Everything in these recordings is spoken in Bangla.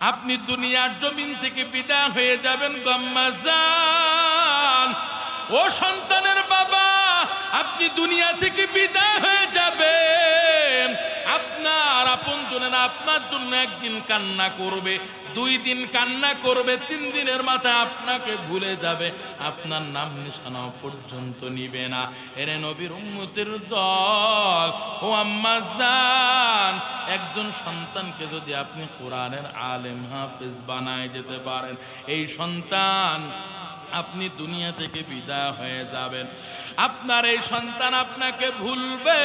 আপনি দুনিয়ার জমিন থেকে বিদায় হয়ে যাবেন গম্মাজান ও সন্তানের বাবা, আপনি দুনিয়া থেকে বিদায় হয়ে আপনার জন্য একদিন কান্না করবে, দুই দিন কান্না করবে, তিন দিনের মাথায় আপনাকে ভুলে যাবে। আপনার নাম নিশানা পর্যন্ত নিবে না। এরে নবীর উম্মতের দল, ও আম্মা জান, একজন সন্তানকে যদি আপনি কোরআনের আলেম হাফেজ বানায় যেতে পারেন, এই সন্তান আপনি দুনিয়া থেকে বিদায় হয়ে যাবেন। আপনার এই সন্তান আপনাকে ভুলবে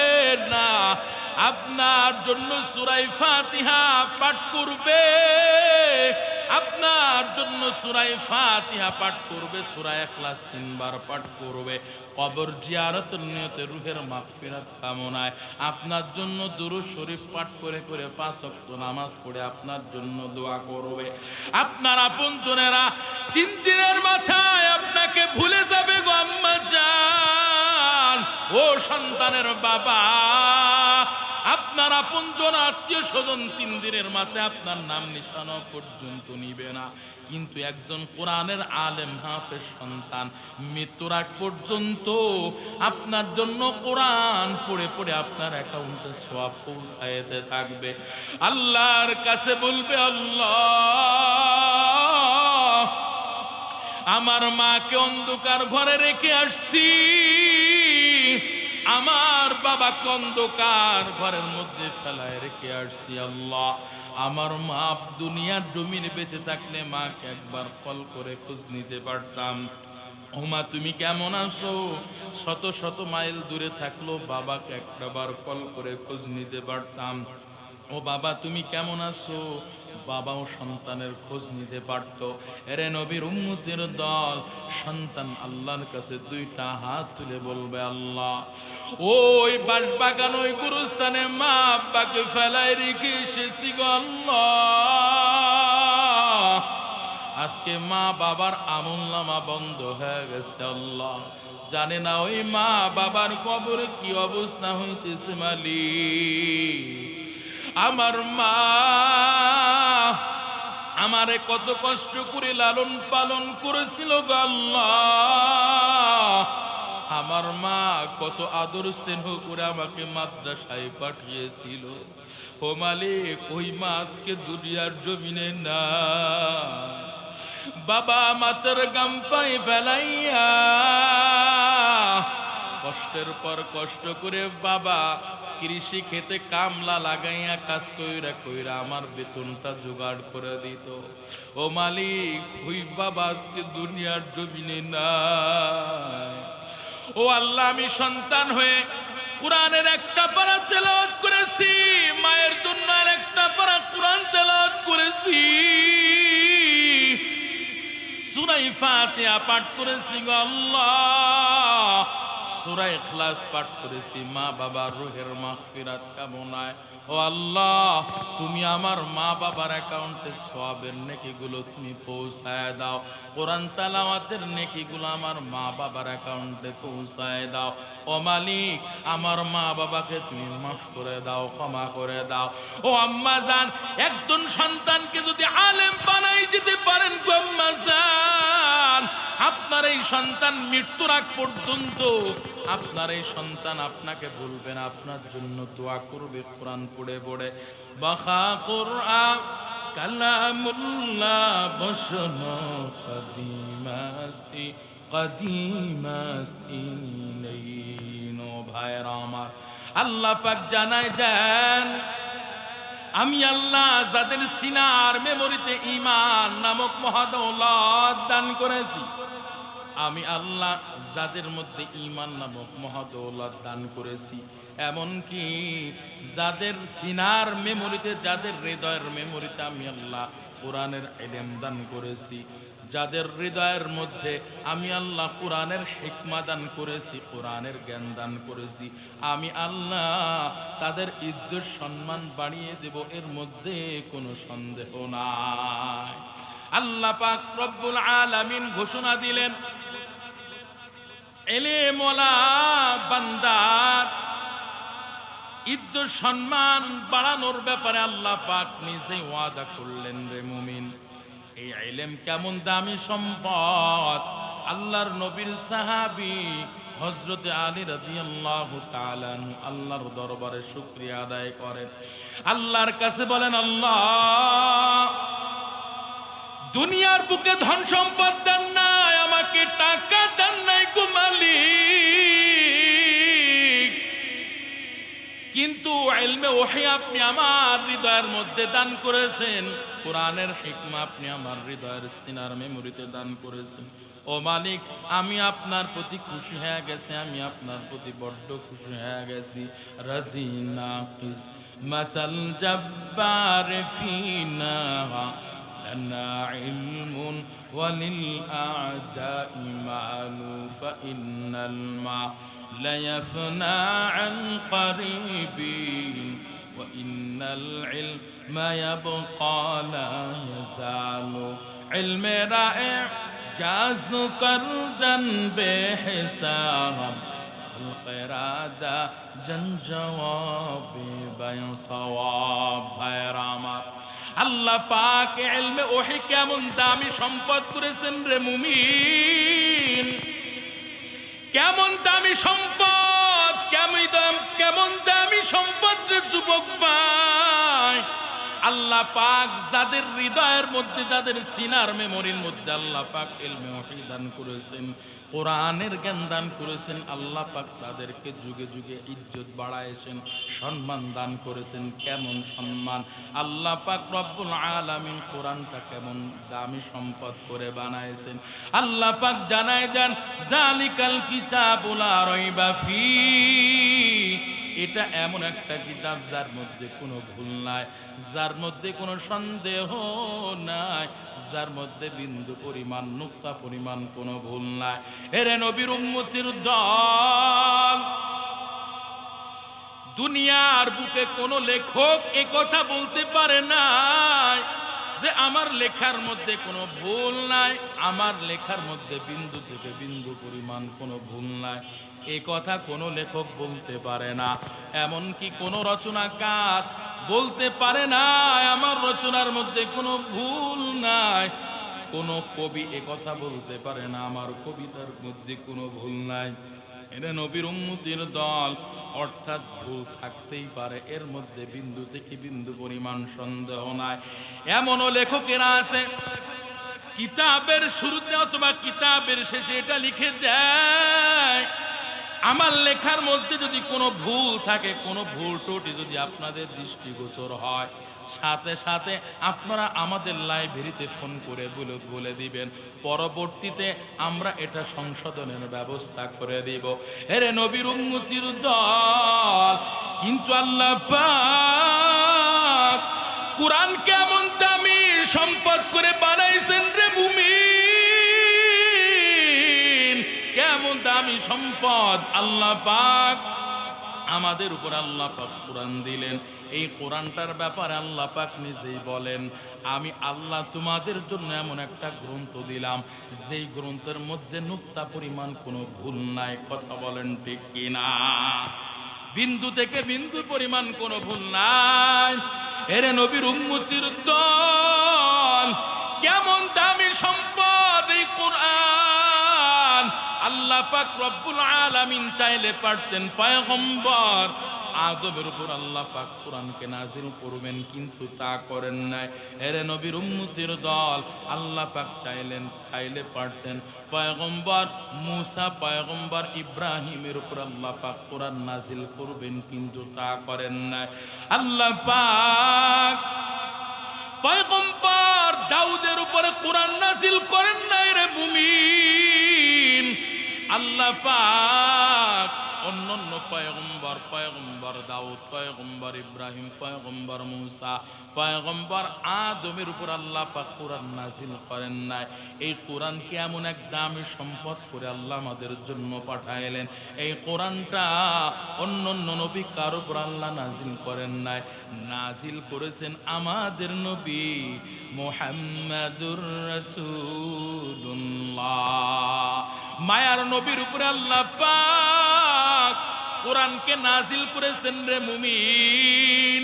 না। আপনার জন্য সুরাই ফাতিহা পাঠ করবে। আপনার জন্য সুরাই ফাতিহা পাঠ করবে সুরাই ক্লাস তিনবার পাঠ করবে। কবর জিয়ারত নিয়তে রুহের মাগফিরাত কামনায় আপনার জন্য দুরু শরীফ পাঠ করে করে পাঁচ ওয়াক্ত নামাজ পড়ে আপনার জন্য দোয়া করবে। আপনার আপন জনেরা, তিন দিনের মাথায় আপনাকে ভুলে যাবে গো আম্মা জান। ও সন্তানের বাবা আপনার আপনজন আত্মীয় স্বজন তিন দিনের মাথায় আপনার নাম নিশানো পর্যন্ত নিবে না। কিন্তু একজন কোরআনের আলেম হাফের সন্তান, মৃত্যুর আগ পর্যন্ত আপনার জন্য কোরআন পড়ে পড়ে আপনার অ্যাকাউন্টে সব পৌঁছাইতে থাকবে। আল্লাহর কাছে বলবে, আল্লাহ, আমার মাকে অন্ধকার ঘরে রেখে আসছি। আমার বাবা অন্ধকার ঘরের মধ্যে ফেলায় রেখে আসছি আল্লাহ। আমার মা দুনিয়ার জমিনে বেঁচে থাকলে মাকে একবার কল করে খোঁজ নিতে পারতাম। ওমা তুমি কেমন আছো? শত শত মাইল দূরে থাকল বাবাকে একটা বার কল করে খোঁজ নিতে পারতাম। ও বাবা, তুমি কেমন আছো? বাবাও সন্তানের খোঁজ নিতে পারত। এরে নবীর উম্মতের দল, সন্তান আল্লাহর কাছে দুইটা হাত তুলে বলবে, আল্লাহ, ওই বাসবাগান ওই গুরুস্থানে মা আব্বাকে ফেলাই রেখে এসেছি আজকে মা বাবার আমল নামা বন্ধ হয়ে গেছে, আল্লাহ। জানে না ওই মা বাবার কবরে কি অবস্থা হইতেছে মালি আমার মা আমারে কত কষ্ট করে লালন পালন করেছিল আল্লাহ। আমার মা কত আদর স্নেহ করে আমাকে মাদ্রাসায় পাঠিয়েছিল। ও মালিক, ওই মা আজকে দুনিয়ার জমিনে না বাবা মাতার গামফাই ফেলাইয়া কষ্টের পর কষ্ট করে বাবা কৃষি খেতে কামলা লাগাইয়া কাজ কইরা কইরা আমার বেতনটা জোগাড় করে দিত। ও মালিক, ওই বাবা আজকে দুনিয়ার জমিনে নাই। ও আল্লাহ, আমি সন্তান হয়ে কোরআনের একটা পারা তেলাওয়াত করেছি, মায়ের জন্য একটা পারা কোরআন তেলাওয়াত করেছি। সুরাই ফাতিহা পাঠ করেছি আল্লাহ। সুরাই ইখলাস পাঠ করেছি, মা বাবার রুহের মাগফিরাত কামনায়। ও আল্লাহ, তুমি আমার মা বাবার অ্যাকাউন্টে সবের নেকিগুলো তুমি পৌঁছায় দাও। কোরআন তালাওয়াতের নেকিগুলো আমার মা বাবার অ্যাকাউন্টে পৌঁছায় দাও। ও মালিক, আমার মা বাবাকে তুমি মাফ করে দাও, ক্ষমা করে দাও। ও আম্মা জান, একজন সন্তানকে যদি আলেম বানাই যেতে পারেন গো আম্মা জান, আপনার এই সন্তান মৃত্যুর আগ পর্যন্ত আপনার এই সন্তান আপনাকে বলবেন আপনার জন্য দোয়া করবে, কোরআন পড়ে পড়ে। বাখা কোরআন কালামুল্লাহ বসন কদিমাস্তি কদিমাস্তি আমার। আল্লাহ পাক দেন, আমি আল্লাহ যাদের সিনার মেমোরিতে ইমান নামক মহাদৌলত দান করেছি। আমি আল্লাহ যাদের মধ্যে ইমান নামক মহাদৌলত দান করেছি। এমনকি যাদের সিনার মেমোরিতে, যাদের হৃদয়ের মেমোরিতে আমি আল্লাহ কোরআনের এলেম দান করেছি। যাদের হৃদয়ের মধ্যে আমি আল্লাহ কোরআনের হিকমা দান করেছি, কোরআনের জ্ঞান দান করেছি। আমি আল্লাহ তাদের ইজ্জত সম্মান বাড়িয়ে দেব, এর মধ্যে কোনো সন্দেহ নাই। আল্লাহ পাক রব্বুল আলামিন ঘোষণা দিলেন এলে মোলা বান্দার ইজ্জত সম্মান বাড়ানোর ব্যাপারে আল্লাহ পাক নিজেই ওয়াদা করলেন রে মুমিন। এই আইলেম কেমন দামি সম্পদ? আল্লাহর নবীর সাহাবি হজরতে আলী রাদিয়াল্লাহু আল্লাহ আল্লাহর দরবারে শুক্রিয়া আদায় করেন। আল্লাহর কাছে বলেন, আল্লাহ দুনিয়ার বুকে ধন সম্পদ দেন নাই, আমাকে টাকা দেন নাই গুমালি কিন্তু এলমে ওহি আপনি আমার হৃদয়ের মধ্যে দান করেছেন, কোরআনের হিকমা আপনি আমার হৃদয়ের সিনার মেমোরিতে দান করেছেন। ও মালিক, আমি আপনার প্রতি খুশি হয়ে গেছি, আমি আপনার প্রতি বড্ড খুশি হয়ে গেছি। রাজিনা মাতাল জব্বার ফিনা لنا علم وللأعداء مال فإن الماء ليفنى عن قريبين وإن العلم يبقى لا يزال. علم رائع جاز قردا بحساب القرادة جن جواب بين صواب. غير আল্লাহ পাক এলমে ওহি কেমন দামি সম্পদ করেছেন রে মুমিন। কেমন দামি সম্পদ, কেমন দাম, কেমন দামি সম্পদ রে যুবক ভাই। আল্লাহ পাক যাদের হৃদয়ের মধ্যে, যাদের সিনার মেমোরির মধ্যে আল্লাহ পাক এলমে ওহি দান করেছেন, কোরআনের জ্ঞান দান করেছেন, আল্লাহ পাক তাদেরকে যুগে যুগে ইজ্জত বাড়াইছেন, সম্মান দান করেছেন। কেমন সম্মান? আল্লাহ পাক রব্বুল আলামিন কোরআনটা কেমন দামি সম্পদ করে বানাইছেন। আল্লাহ পাক জানায় দেন জালিকাল কিতাবুল রাইবা ফি এটা এমন একটা কিতাব যার মধ্যে কোনো ভুল নাই, যার মধ্যে কোনো সন্দেহ নাই, যার মধ্যে বিন্দু পরিমাণ, নুক্তা পরিমাণ কোনো ভুল নাই। এরে নবীর উম্মতির দল, দুনিয়ার বুকে কোনো লেখক এ কথা বলতে পারে না যে আমার লেখার মধ্যে কোনো ভুল নাই, আমার লেখার মধ্যে বিন্দু থেকে বিন্দু পরিমাণ কোনো ভুল নাই। এ কথা কোনো লেখক বলতে পারে না, এমনকি কোনো রচনাকার বলতে পারে না, আমার রচনার মধ্যে কোনো ভুল নাই। কোনো কবি এ কথা বলতে পারে না, আমার কবিতার মধ্যে কোনো ভুল নাই। এরা নবীর উন্মতির দল। অর্থাৎ ভুল থাকতেই পারে, এর মধ্যে বিন্দু থেকে বিন্দু পরিমাণ সন্দেহ নাই। এমনও লেখকেরা আছে, কিতাবের শুরুতে অথবা কিতাবের শেষে এটা লিখে দেয়। আমার লেখার মধ্যে যদি কোনো ভুল থাকে, কোনো ভুল ত্রুটি যদি আপনাদের দৃষ্টিগোচর হয়, সাথে সাথে আপনারা আমাদের লাইব্রেরিতে ফোন করে বলে বলে দিবেন। পরবর্তীতে আমরা এটা সংশোধনের ব্যবস্থা করে দিব। এরে নবীর উন্নতির দল, কিন্তু আল্লাহ কোরআন কেমন দামি সম্পদ করে বানাইছেন রে মুমিন। সম্পদ আল্লাহ পাক আমাদের উপর আল্লাহ পাক কোরআন দিলেন। এই কোরআনটার ব্যাপারে আল্লাহ পাক নিজেই বলেন, আমি আল্লাহ তোমাদের জন্য এমন একটা গ্রন্থ দিলাম, যেই গ্রন্থের মধ্যে নুক্তা পরিমাণ কোনো ভুল নাই, কথা বলেন ঠিক কিনা? বিন্দু থেকে বিন্দু পরিমাণ কোনো ভুল নাই। এরে নবীর উন্মতির দল, কেমন দামি সম্পদ এই কোরআন পাক রব্বুল আলামিন চাইলে পারতেন, পয়গম্বর। আদমের উপর আল্লাহ পাক কোরআনকে নাজিল করবেন, কিন্তু তা করেন নাই। এরে নবীর উম্মতির দল আল্লাহ পাক চাইলেন, চাইলে পারতেন। পয়গম্বর, মুসা পয়গম্বর, ইব্রাহিমের উপর আল্লাহ পাক কোরআন নাজিল করবেন, কিন্তু তা করেন নাই। আল্লাহ পাক পয়গম্বর, দাউদের উপরে কোরআন নাজিল করেন নাই রে মুমিন। আল্লাহ পাক অন্যান্য পয়গম্বর পয়গম্বর দাউদ, পয়গম্বর ইব্রাহিম, পয়গম্বর মুসা, পয়গম্বর আদমের উপর আল্লাহ পাক কোরআন নাজিল করেন নাই। এই কোরআনকে এমন এক দামি সম্পদ করে আল্লাহ আমাদের জন্য পাঠাইলেন? এই কোরআনটা অন্য অন্য নবী কার উপর আল্লাহ নাজিল করেন নাই। নাজিল করেছেন আমাদের নবী মোহাম্মদুর রসুল্লাহ মায়ার নবীর উপরে আল্লাহ পাক কোরআনকে নাজিল করেছেন রে মুমিন।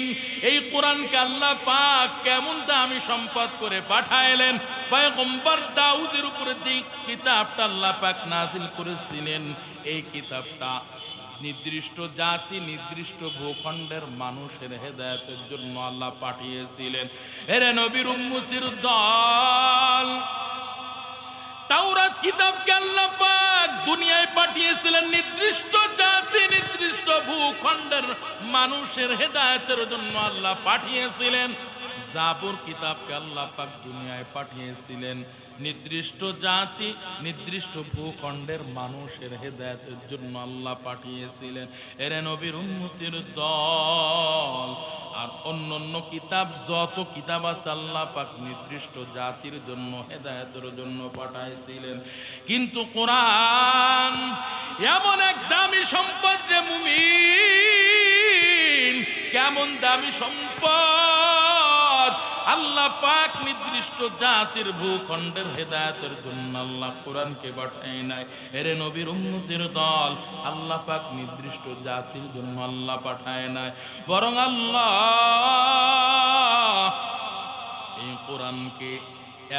এই কোরআনকে আল্লাহ পাক কেমন দামি সম্পদ করে পাঠাইলেন। পয়গম্বর দাউদের উপরে যে কিতাবটা আল্লাহ পাক নাজিল করেছিলেন, এই কিতাবটা নির্দিষ্ট জাতি, নির্দিষ্ট ভূখণ্ডের মানুষের হেদায়তের জন্য আল্লাহ পাঠিয়েছিলেন। এরে নবীর উম্মতির দল, তাওরাত কিতাবকে আল্লাহ দুনিয়ায় পাঠিয়েছিলেন নির্দিষ্ট জাতি নির্দিষ্ট ভূখণ্ডের মানুষের হেদায়তের জন্য আল্লাহ পাঠিয়েছিলেন। জাবুর কিতাবকে আল্লাহ পাক দুনিয়ায় পাঠিয়েছিলেন। নির্দিষ্ট জাতি, নির্দিষ্ট ভূখণ্ডের মানুষের হেদায়েতের জন্য আল্লাহ পাঠিয়েছিলেন। এরে নবীর উন্নতির দল। আর অন্য অন্য কিতাব, যত কিতাব আছে আল্লাহ পাক নির্দিষ্ট জাতির জন্য, হেদায়তের জন্য পাঠাইছিলেন। কিন্তু কোরআন এমন এক দামি সম্পদ যে মুমিন, কেমন দামি সম্পদ? আল্লাহ পাক নির্দিষ্ট জাতির ভূখণ্ডের হেদায়েতের জন্য আল্লাহ কোরআনকে পাঠায় নাই। এরে নবীর উন্নতির দল আল্লাহ পাক নির্দিষ্ট জাতির জন্য আল্লাহ পাঠায় নাই। বরং আল্লাহ এই কোরআনকে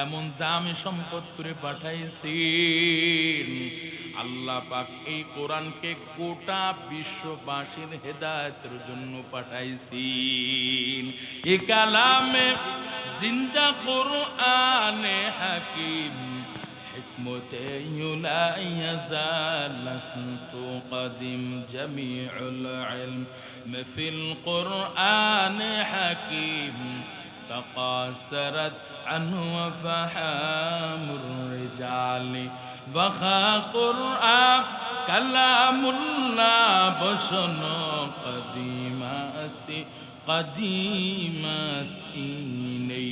এমন দামি সম্পদ করে পাঠাইছেন আল্লাহ পাক এই কোরআনকে গোটা বিশ্ববাসীর হেদায়তের জন্য পাঠাইছি এ কালামে জিন্দা কোরআনে হাকিম, হিকমতে ইউলাইয়াজালাসন্ত কদিম হাকিম القرآن حكيم تقاصرت عنه وفحام الرجال بخا قرآن كلام الله بشن قديم أستي قديم أستينين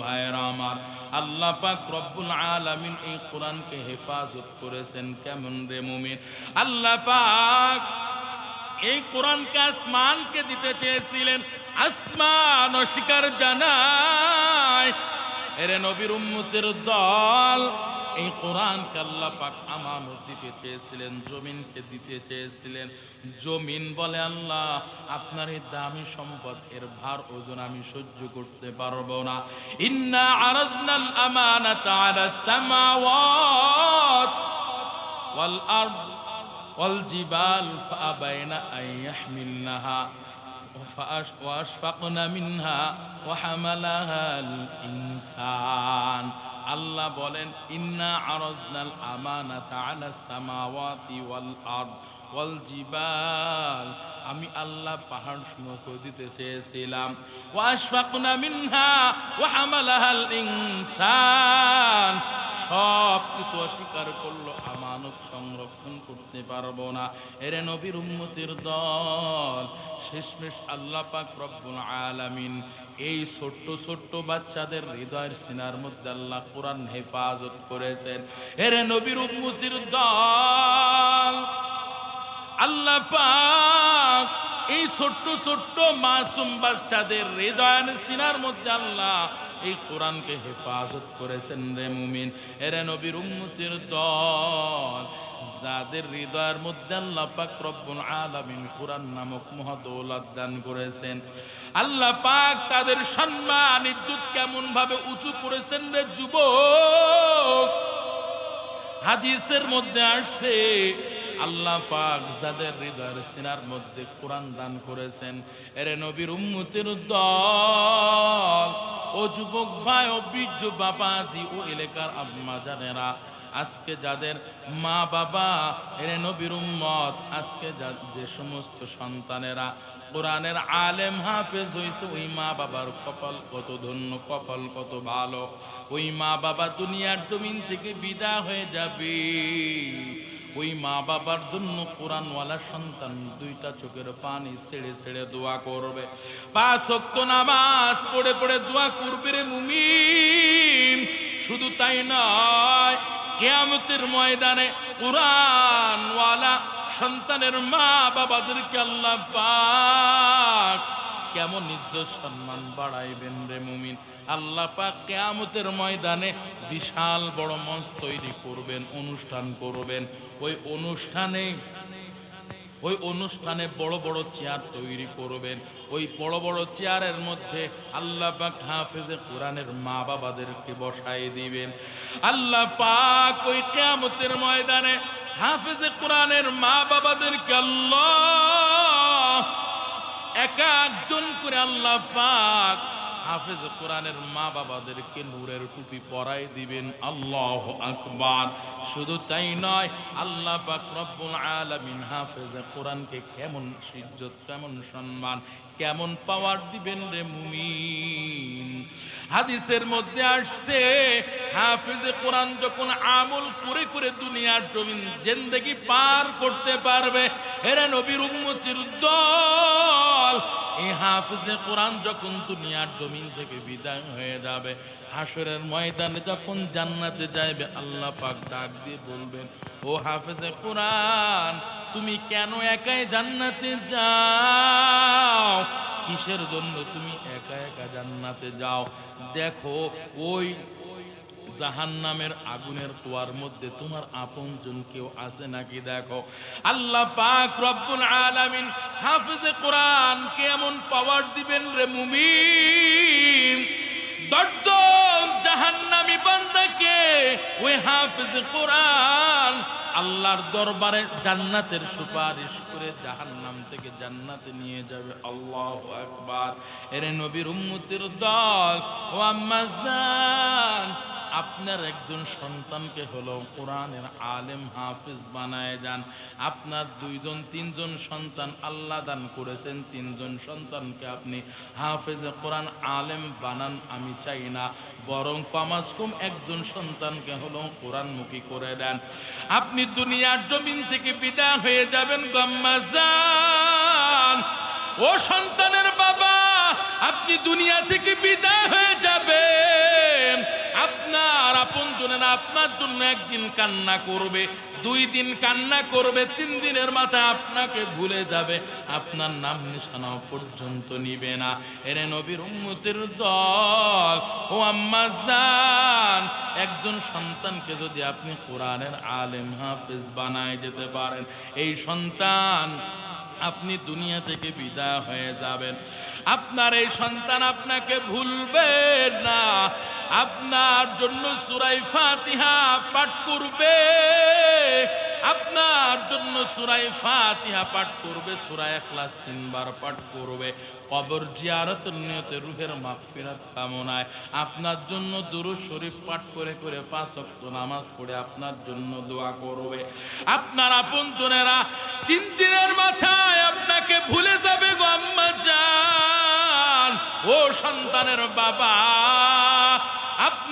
ভাইরা আমার আল্লাহ পাক রব্বুল আলামিন এই কোরআনকে হেফাজত করেছেন কেমন রে মুমিন আল্লাহ পাক এই কোরআনকে আসমানকে দিতে চেয়েছিলেন। আসমান অস্বীকার জানায়, এরে নবীর উম্মতের দল। এই কোরআন কাল্লা পাক আমানত দিতে চেয়েছিলেন, জমিনকে দিতে চেয়েছিলেন। জমিন বলে, আল্লাহ, আপনার এই দামি সম্পদ, এর ভার, ওজন আমি সহ্য করতে পারব না। ইন্না আরাজনাল আমানাতা আলা সামাওয়াত ওয়াল আরদ। والجبال فأبين أن يحملنها فأش- وأشفقن منها وحملها الإنسان আল্লাহ বলেন ইন্না আরজনাল আমানাতা আলা সামাওয়াতি ওয়াল আরদ ওয়াল জিবাল আমি আল্লাহ পাহাড় সমূহ দিতে চেয়েছিলাম ওয়াশফাকনা মিনহা ওয়া হামালাহাল ইনসান সব কিছু অস্বীকার করলো আমানত সংরক্ষণ করতে পারব না। এরে নবীর উম্মতির দল, শেষমেশ আল্লাহ পাক রব্বুল আলামিন এই ছোট্ট ছোট্ট বাচ্চাদের হৃদয়ের সিনার মধ্যে আল্লাহ কোরআন হেফাজত করেছেন। এরে নবীর উম্মতির দল, আল্লাহ পাক এই ছোট্ট ছোট্ট মাসুম বাচ্চাদের হৃদয় সিনার মধ্যে আল্লাহ এই কোরআনকে হেফাজত করেছেন রে মুমিন। এরে নবীর উম্মতির দল, যাদের হৃদয়ের মধ্যে আল্লাহ পাক রব্বুল আলামিন কোরআন নামক মহদৌলত দান করেছেন। আল্লাহ পাক তাদের সম্মান, ইজ্জত কেমন ভাবে উঁচু করেছেন রে যুবক? হাদিসের মধ্যে আসছে আল্লাহ পাক যাদের হৃদয়ের সিনার মধ্যে কোরআন দান করেছেন, এরে নবীর উম্মতের দল। ও যুবক ভাই, ও বীর্য বাবাজি, ও এলাকার আম্মা জানেরা, আজকে যাদের মা বাবা, এরে নবীর উম্মত, আজকে যে সমস্ত সন্তানেরা কোরআনের আলেম হাফেজ হয়েছে ওই মা বাবার কপাল কত ধন্য, কপাল কত ভালো। ওই মা বাবা দুনিয়ার জমিন থেকে বিদা হয়ে যাবে। ওই মা বাবার জন্য কোরআনওয়ালা সন্তান দুইটা চোখের পানি ছেড়ে ছেড়ে দোয়া করবে। পাঁচ ওয়াক্ত নামাজ পড়ে পড়ে দোয়া করবে রে মুমিন। শুধু তাই নয়, কেয়ামতের ময়দানে কোরআনওয়ালা সন্তানের মা বাবাদেরকে আল্লাহ পাক কেমন ইজ্জত সম্মান বাড়াইবেন রে মুমিন? আল্লাহ পাক কেয়ামতের ময়দানে বিশাল বড় মঞ্চ তৈরি করবেন, অনুষ্ঠান করবেন। ওই অনুষ্ঠানে ওই অনুষ্ঠানে বড় বড় চেয়ার তৈরি করবেন। ওই বড় বড় চেয়ারের মধ্যে আল্লাহ পাক হাফেজে কোরআনের মা বাবাদেরকে বসাই দিবেন। আল্লাহ পাক ওই কেয়ামতের ময়দানে হাফেজে কোরআনের মা বাবাদেরকে আল্লাহ এক একজন করে আল্লাহ পাক হাফেজ কোরআনের মা বাবাদেরকে নূরের টুপি পরাই দিবেন। আল্লাহ আকবার। শুধু তাই নয়, আল্লাহ রব্বুল আলামিন হাফেজ কোরআনকে কেমন সিজ্জত, কেমন সম্মান, কেমন পাওয়ার দিবেন রে মুমিন? হাদিসের মধ্যে আসছে, হাফিজ কোরআন যখন আমল করে করে দুনিয়ার জমিন জেন্দেগি পার করতে পারবে, এরা নবীর উম্মতির দল। এই হাফিজে কোরআন যখন দুনিয়ার জমিন থেকে বিদায় হয়ে যাবে হাসরের ময়দানে যখন জান্নাতে যাইবে, আল্লাহ পাক ডাক দিয়ে বলবেন, ও হাফিজে কোরআন, তুমি কেন একাই জান্নাতে যাও? কিসের জন্য তুমি একা একা জান্নাতে যাও? দেখো, ওই জাহান্নামের আগুনের কুয়ার মধ্যে তোমার আপনজন কেউ আছে নাকি দেখো? আল্লাহ পাক রব্বুল আলামিন হাফিজে কোরআন কেমন পাওয়ার দিবেন রে মুমিন। দশজন জাহান্নামী বান্দাকে ওই হাফিজ কোরআন আল্লাহর দরবারে জান্নাতের সুপারিশ করে জাহান্নাম থেকে জান্নাতে নিয়ে যাবে। আল্লাহ আকবার। এর নবীর উম্মতির দল ও আম্মা জান আপনার একজন সন্তানকে হলো কোরআনের আলেম হাফিজ বানায় যান। আপনার দুইজন, তিনজন সন্তান আল্লাহ দান করেছেন, তিনজন সন্তানকে আপনি হাফেজে কোরআন আলেম বানান, আমি চাই না। বরং কমাস কম একজন সন্তানকে হলো কোরআনমুখী করে দেন। আপনি দুনিয়ার জমিন থেকে বিদায় হয়ে যাবেন গম্মাজান ও সন্তানের বাবা, আপনি দুনিয়া থেকে বিদায় হয়ে যাবেন। আপনার আপন জনেরা আপনার জন্য একদিন কান্না করবে? দুই দিন কান্না করবে, তিন দিনের মাথায় আপনাকে ভুলে যাবে। আপনার নাম নিশানাও পর্যন্ত নিবে না। এরে নবীর উম্মতের দল, ও আম্মা জান, একজন সন্তানকে যদি আপনি কোরআনের আলেম হাফেজ বানায় যেতে পারেন, এই সন্তান আপনি দুনিয়া থেকে বিদায় হয়ে যাবেন। আপনার এই সন্তান আপনাকে ভুলবে না। আপনার জন্য সুরাই ফাতিহা পাঠ করবে। আপনার জন্য সুরাই ফাতিহা পাঠ করবে সুরাই ক্লাস তিনবার পাঠ করবে। কবর জিয়ারত নিয়তে রুহের মাগফিরাত কামনায়। আপনার জন্য দুরুদ শরীফ পাঠ করে করে পাঁচ ওয়াক্ত নামাজ পড়ে আপনার জন্য দোয়া করবে। আপনার আপন জনেরা তিন দিনের মাথায় আপনাকে ভুলে যাবে গো আম্মা জান। ও সন্তানের বাবা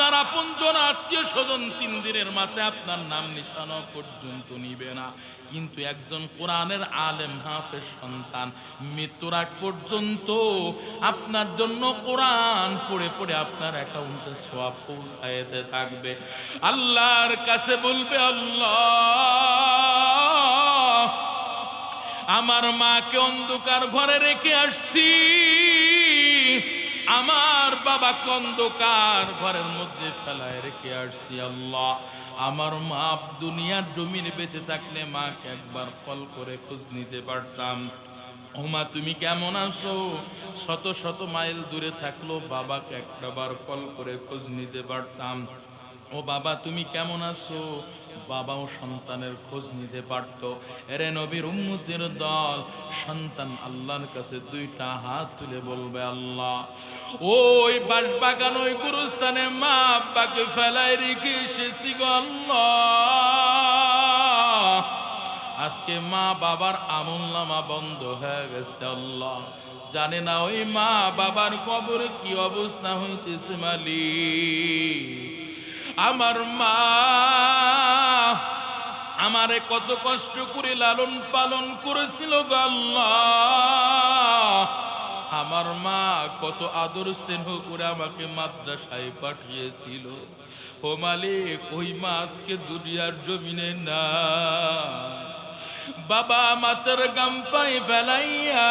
আপনার আপনজন আত্মীয় স্বজন তিন দিনের মাথায় আপনার নাম নিশানো পর্যন্ত নিবে না। কিন্তু একজন কোরআনের আলেম হাফের সন্তান, মৃত্যুর আগ পর্যন্ত আপনার জন্য কোরআন পড়ে পড়ে আপনার অ্যাকাউন্টে সব পৌঁছাইতে থাকবে। আল্লাহর কাছে বলবে, আল্লাহ, আমার মাকে অন্ধকার ঘরে রেখে আসছি। আমার বাবা অন্ধকার ঘরের মধ্যে ফেলায় রেখে আসছি আল্লাহ। আমার মা দুনিয়ার জমির বেঁচে থাকলে মাকে একবার কল করে খোঁজ নিতে পারতাম। ও মা তুমি কেমন আছো? শত শত মাইল দূরে থাকল বাবাকে একটা বার কল করে খোঁজ নিতে পারতাম। ও বাবা, তুমি কেমন আছো? বাবাও সন্তানের খোঁজ নিতে পারত। এরে নবীর উম্মতের দল, সন্তান আল্লাহর কাছে দুইটা হাত তুলে বলবে, আল্লাহ, ওই বাসবাগান, ওই গুরুস্থানে মা আব্বাকে ফেলায় রেখে এসেছি আজকে মা বাবার আমল নামা বন্ধ হয়ে গেছে, আল্লাহ। জানে না ওই মা বাবার কবরে কি অবস্থা হইতেছে মালিক। আমার মা আমারে কত কষ্ট করে লালন পালন করেছিল আমার মা কত আদর স্নেহ করে আমাকে মাদ্রাসায় পাঠিয়েছিল। ও মালিক, ওই মা আজকে দুনিয়ার জমিনে না। বাবা মাতার গামফাই ফেলাইয়া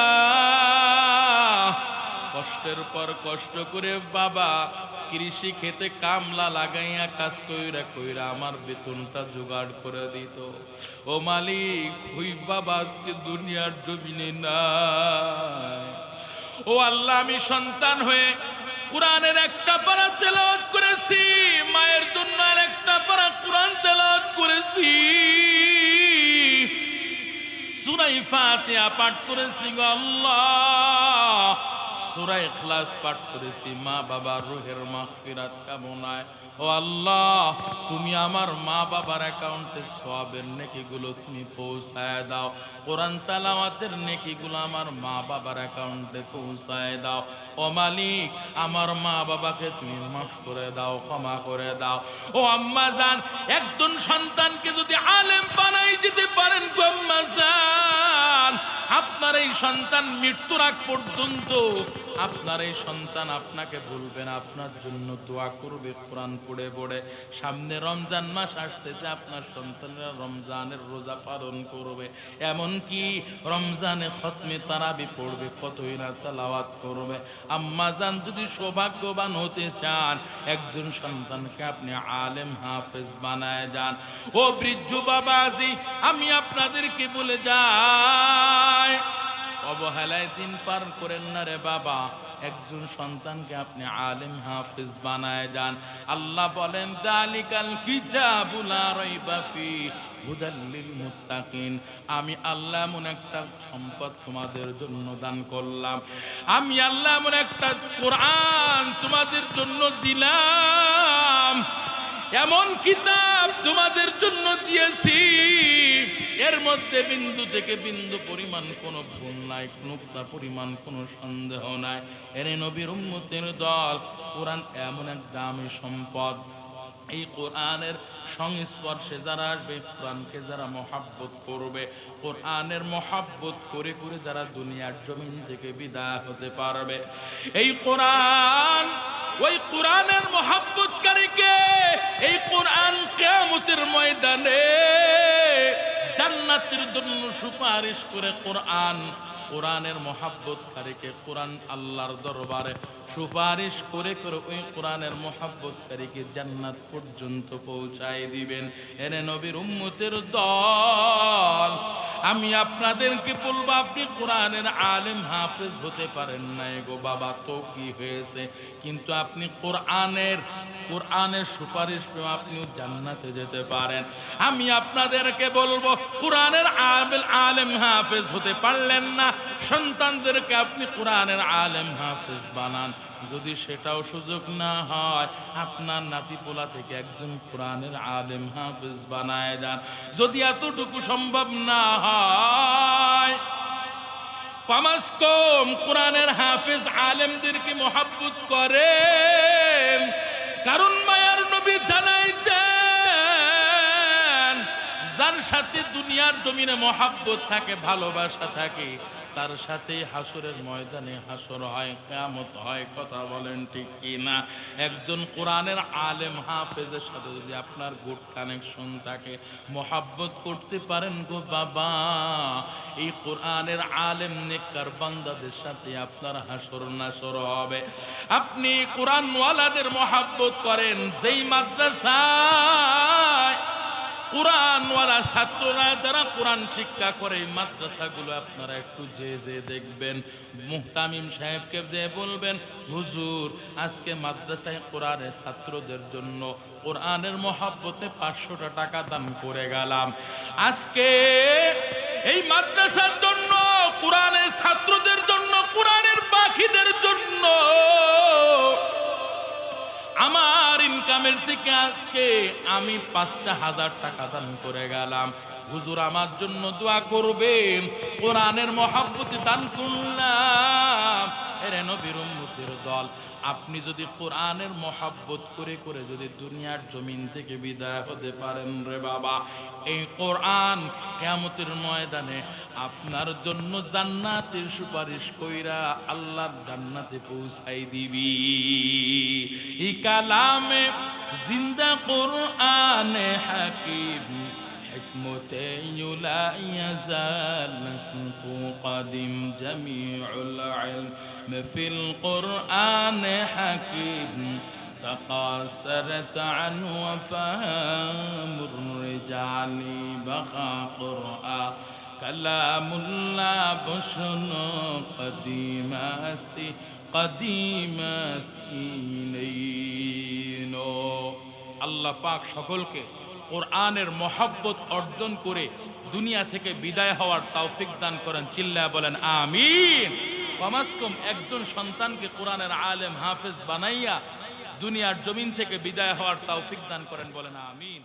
কষ্টের পর কষ্ট করে বাবা কৃষি খেতে কামলা লাগাইয়া কাজ কইরা কইরা আমার বেতনটা জোগাড় করে দিত। ও মালিক, ওই বাবা আজকে দুনিয়ার জমিনে নাই। ও আল্লাহ, আমি সন্তান হয়ে কোরআনের একটা পারা তেলাওয়াত করেছি, মায়ের জন্য একটা পারা কোরআন তেলাওয়াত করেছি। সুরাই ফাতিহা পাঠ করেছি গো আল্লাহ। সুরাই ইখলাস পাঠ করেছি, মা বাবার রুহের মাগফিরাত কামনায়। ও আল্লাহ, তুমি আমার মা বাবার অ্যাকাউন্টে সবের নেকিগুলো তুমি পৌঁছায় দাও। কোরআন তালাওয়াতের নেকিগুলো আমার মা বাবার অ্যাকাউন্টে পৌঁছায় দাও। ও মালিক, আমার মা বাবাকে তুমি মাফ করে দাও, ক্ষমা করে দাও। ও আম্মা জান, একজন সন্তানকে যদি আলেম বানাই যেতে পারেন গো আম্মা জান, আপনার এই সন্তান মৃত্যুর আগ পর্যন্ত আপনার এই সন্তান আপনাকে বলবেন আপনার জন্য দোয়া করবে, কোরআন পড়ে পড়ে। সামনে রমজান মাস আসতেছে, আপনার সন্তানেরা রমজানের রোজা পালন করবে। এমনকি রমজানে খতমে তারাবি পড়বে, কতই না তালাওয়াত করবে। আম্মা জান যদি সৌভাগ্যবান হতে চান, একজন সন্তানকে আপনি আলেম হাফেজ বানায় যান। ও বৃদ্ধ বাবাজি, আমি আপনাদেরকে বলে যাই অবহেলায় দিন পার করেন না রে বাবা। একজন সন্তানকে আপনি আলেম, হাফিজ বানায় যান। আল্লাহ বলেন, দালিকাল কিতাবুলা আমি আল্লাহ এমন একটা সম্পদ তোমাদের জন্য দান করলাম। আমি আল্লাহ এমন একটা কোরআন তোমাদের জন্য দিলাম। এমন কিতাব তোমাদের জন্য দিয়েছি। এর মধ্যে বিন্দু থেকে বিন্দু পরিমাণ কোনো ভুল নাই নুক্তা পরিমাণ, কোনো সন্দেহ নাই। এর নবীর উম্মতের দল, কোরআন এমন এক দামি সম্পদ। এই কোরআনের সংস্পর্শে যারা আসবে কোরআনকে যারা মহাব্বত করবে, কোরআনের মহাব্বত করে করে যারা দুনিয়ার জমিন থেকে বিদায় হতে পারবে। এই কোরআন, ওই কোরআনের মহাব্বতকারীকে, এই কোরআন কেয়ামতের ময়দানে জান্নাতের জন্য সুপারিশ করে কোরআন কোরআনের মহাব্বতকারীকে কোরআন আল্লাহর দরবারে সুপারিশ করে করে ওই কোরআনের মহাব্বতকারীকে জান্নাত পর্যন্ত পৌঁছায় দিবেন। এনে নবীর উম্মতের দল, আমি আপনাদেরকে বলব, আপনি কোরআনের আলেম হাফেজ হতে পারেন নাই গো বাবা, তো কি হয়েছে? কিন্তু আপনি কোরআনের কোরআনের সুপারিশ পেয়ে আপনিও জান্নাতে যেতে পারেন। আমি আপনাদেরকে বলব, কোরআনের আবেল আলেম হাফেজ হতে পারলেন না সন্তানদেরকে আপনি কোরআনের আলেম হাফেজ বানান। যদি সেটাও সুযোগ না হয়, আপনার নাতি পোলা থেকে একজন কোরআনের আলেম হাফেজ বানায় যান। যদি এতটুকু সম্ভব না হয় কমাস কম কোরআনের হাফেজ আলেমদেরকে মহাব্বত করেন। কারণ মায়ার নবী জানাই দেন যার সাথে দুনিয়ার জমিনে মহাব্বত থাকে, ভালোবাসা থাকে তার সাথে হাসুরের ময়দানে হাসর হয় কেমত হয়, কথা বলেন ঠিক কি না একজন কোরআনের আলেম হাফেজের সাথে যদি আপনার গুড কানেকশন থাকে, মহাব্বত করতে পারেন গো বাবা। এই কোরআনের আলেম নেককার বান্দাদের সাথে আপনার হাসর নাসর হবে। আপনি কোরআনওয়ালাদের মহাব্বত করেন, যেই মাদ্রাসায় কোরআনওয়ালা ছাত্ররা যারা কোরআন শিক্ষা করে, মাদ্রাসাগুলো আপনারা একটু যে যে দেখবেন, মুহতামিম সাহেবকে যে বলবেন, হুজুর, আজকে মাদ্রাসায় কোরআনের ছাত্রদের জন্য কোরআনের মহাব্বতে পাঁচশোটা টাকা দান করে গেলাম। আজকে এই মাদ্রাসার জন্য, কোরআনের ছাত্রদের জন্য, কোরআনের পাখিদের জন্য, আমার ইনকামের থেকে আজকে আমি পাঁচটা হাজার টাকা দান করে গেলাম। হুজুর আমার জন্য দোয়া করবেন, কোরআনের মহাব্বতে দান করলাম। এরে নবীর উম্মতের দল। আপনি যদি কোরআনের মহাব্বত করে করে যদি দুনিয়ার জমিন থেকে বিদায় হতে পারেন রে বাবা, এই কোরআন কেমতের ময়দানে আপনার জন্য জান্নাতের সুপারিশ কইরা আল্লাহর জান্নাতে পৌঁছাই দিবি। ই কালামে জিন্দা কোরআনে হাকিম حكمتي لا يزال نسق قديم جميع العلم في القرآن حكيم تقاصرت عنه وفهم الرجال بقى قرآن كلام الله بشن قديم استي قديم استينين আল্লাহ পাক সকলকে কোরআনের মহাব্বত অর্জন করে দুনিয়া থেকে বিদায় হওয়ার তৌফিক দান করেন। চিল্লা বলেন, আমিন। কমাস কম একজন সন্তানকে কোরআনের আলেম হাফেজ বানাইয়া দুনিয়ার জমিন থেকে বিদায় হওয়ার তৌফিক দান করেন বলেন, আমিন।